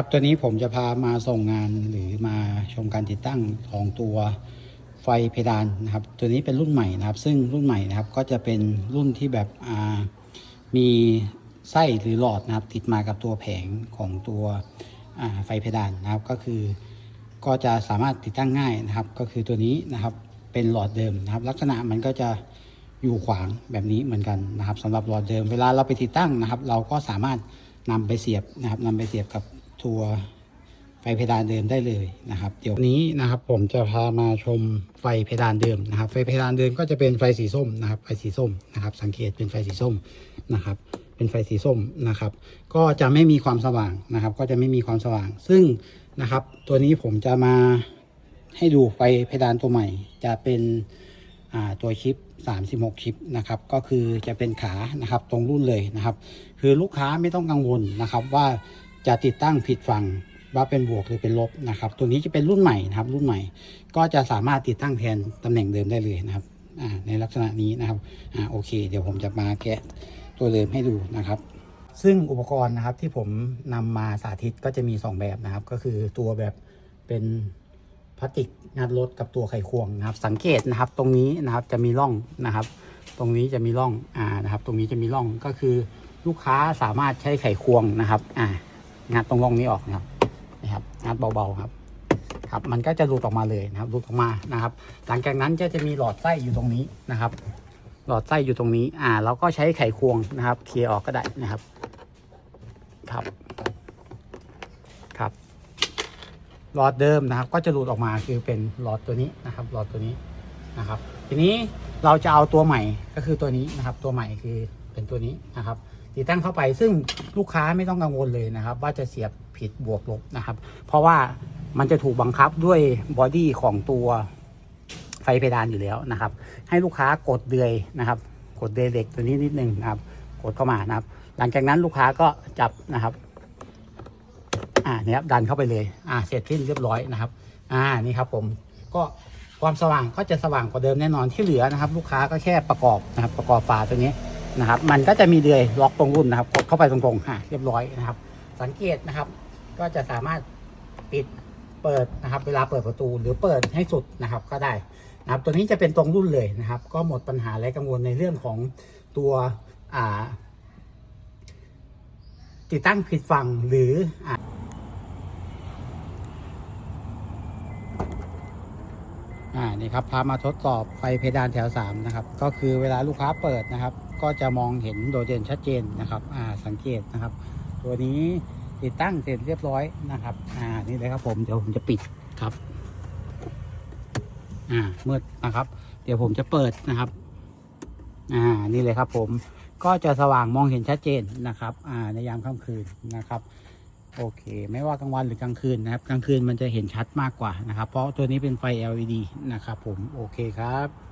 ครับตัวนี้ผมจะพามาส่งงานหรือมาชมการติดตั้งของตัวไฟเพดานนะครับ ตัวนี้เป็นรุ่นใหม่นะครับ ซึ่งรุ่นใหม่นะครับก็จะเป็นรุ่นที่แบบมีไส้หรือหลอดนะครับ ติดมากับตัวแผงของตัวไฟเพดานนะครับ ก็คือก็จะสามารถติดตั้งง่ายนะครับ ก็คือตัวนี้นะครับเป็นหลอดเดิมนะครับ ลักษณะมันก็จะอยู่ขวางแบบนี้เหมือนกันนะครับสำหรับหลอดเดิมเวลาเราไปติดตั้งนะครับ เราก็สามารถนำไปเสียบนะครับนำไปเสียบกับ ตัวไฟเพดานเดิมได้เลยนะครับ เดี๋ยวนี้นะครับผมจะพามาชมไฟเพดานเดิมนะครับ ไฟเพดานเดิมก็จะเป็นไฟสีส้มนะครับ ไฟสีส้มนะครับ สังเกตเป็นไฟสีส้มนะครับ เป็นไฟสีส้มนะครับ ก็จะไม่มีความสว่างนะครับ ก็จะไม่มีความสว่าง ซึ่งนะครับ ตัวนี้ผมจะมาให้ดูไฟเพดานตัวใหม่ จะเป็นอ่าตัวชิป 36 ชิปนะครับ ก็คือจะเป็นขานะครับตรงรุ่นเลยนะครับ คือลูกค้าไม่ต้องกังวลนะครับว่า จะติดตั้งผิดฝั่งว่าเป็นบวกหรือเป็นลบนะครับ ตัวนี้จะเป็นรุ่นใหม่นะครับ รุ่นใหม่ ก็จะสามารถติดตั้งแทนตำแหน่งเดิมได้เลยนะครับในลักษณะนี้นะครับอ่าโอเค เดี๋ยวผมจะมาแกะตัวเดิมให้ดูนะครับ ซึ่งอุปกรณ์นะครับที่ผมนำมาสาธิตก็จะมี 2 แบบนะครับ ก็คือตัวแบบเป็นพลาสติกงัดรถกับตัวไขควงนะครับ สังเกตนะครับตรงนี้นะครับจะมีร่องนะครับ ตรงนี้จะมีร่องอ่านะครับ ตรงนี้จะมีร่องก็คือลูกค้าสามารถใช้ไขควงนะครับอ่า งัดตรงร่องนี้ออกนะครับนะครับงัดเบาๆครับครับมันก็จะหลุดออกมาเลยนะครับหลุดออกมานะครับ หลังจากนั้นก็จะมีหลอดไส้อยู่ตรงนี้นะครับ หลอดไส้อยู่ตรงนี้ อ่าเราก็ใช้ไขควงนะครับเคลียออกก็ได้นะครับครับครับหลอดเดิมนะครับ ก็จะหลุดออกมาคือเป็นหลอดตัวนี้นะครับ หลอดตัวนี้นะครับ ทีนี้เราจะเอาตัวใหม่ก็คือตัวนี้นะครับ ตัวใหม่คือเป็นตัวนี้นะครับ ติดตั้งเข้าไป ซึ่งลูกค้าไม่ต้องกังวลเลยนะครับ ว่าจะเสียบผิดบวกลบนะครับ เพราะว่ามันจะถูกบังคับด้วยบอดี้ของตัวไฟเพดานอยู่แล้วนะครับ ให้ลูกค้ากดเดือยนะครับ กดเดือยเหล็กตัวนี้นิดนึงนะครับ กดเข้ามานะครับ หลังจากนั้นลูกค้าก็จับนะครับ อ่าเนี่ยครับดันเข้าไปเลย อ่าเสร็จสิ้นเรียบร้อยนะครับ อ่านี่ครับผมก็ความสว่างก็จะสว่างกว่าเดิมแน่นอนที่เหลือนะครับ ลูกค้าก็แค่ประกอบนะครับ ประกอบฝาตัวนี้ นะครับ มันก็จะมีเดือยล็อกตรงรุ่นนะครับ กดเข้าไปตรงๆอ่าเรียบร้อยนะครับ สังเกตนะครับ ก็จะสามารถปิดเปิดนะครับ เวลาเปิดประตูหรือเปิดให้สุดนะครับก็ได้นะครับ ตัวนี้จะเป็นตรงรุ่นเลยนะครับ ก็หมดปัญหาและกังวลในเรื่องของตัวติดตั้งผิดฝั่งหรืออา อ่านี่ครับพามาทดสอบไฟเพดานแถว3นะครับก็คือเวลาลูกค้าเปิดนะครับ ก็จะมองเห็นโดดเด่นชัดเจนนะครับอ่าสังเกตนะครับ ตัวนี้ติดตั้งเสร็จเรียบร้อยนะครับอ่านี่เลยครับผมเดี๋ยวผมจะปิดครับอ่ามืดนะครับ เดี๋ยวผมจะเปิดนะครับอ่านี่เลยครับผมก็จะสว่างมองเห็นชัดเจนนะครับอ่าในยามค่ำคืนนะครับ โอเค ไม่ว่ากลางวันหรือกลางคืนนะครับ กลางคืนมันจะเห็นชัดมากกว่านะครับ เพราะตัวนี้เป็นไฟ LED นะครับผม โอเคครับ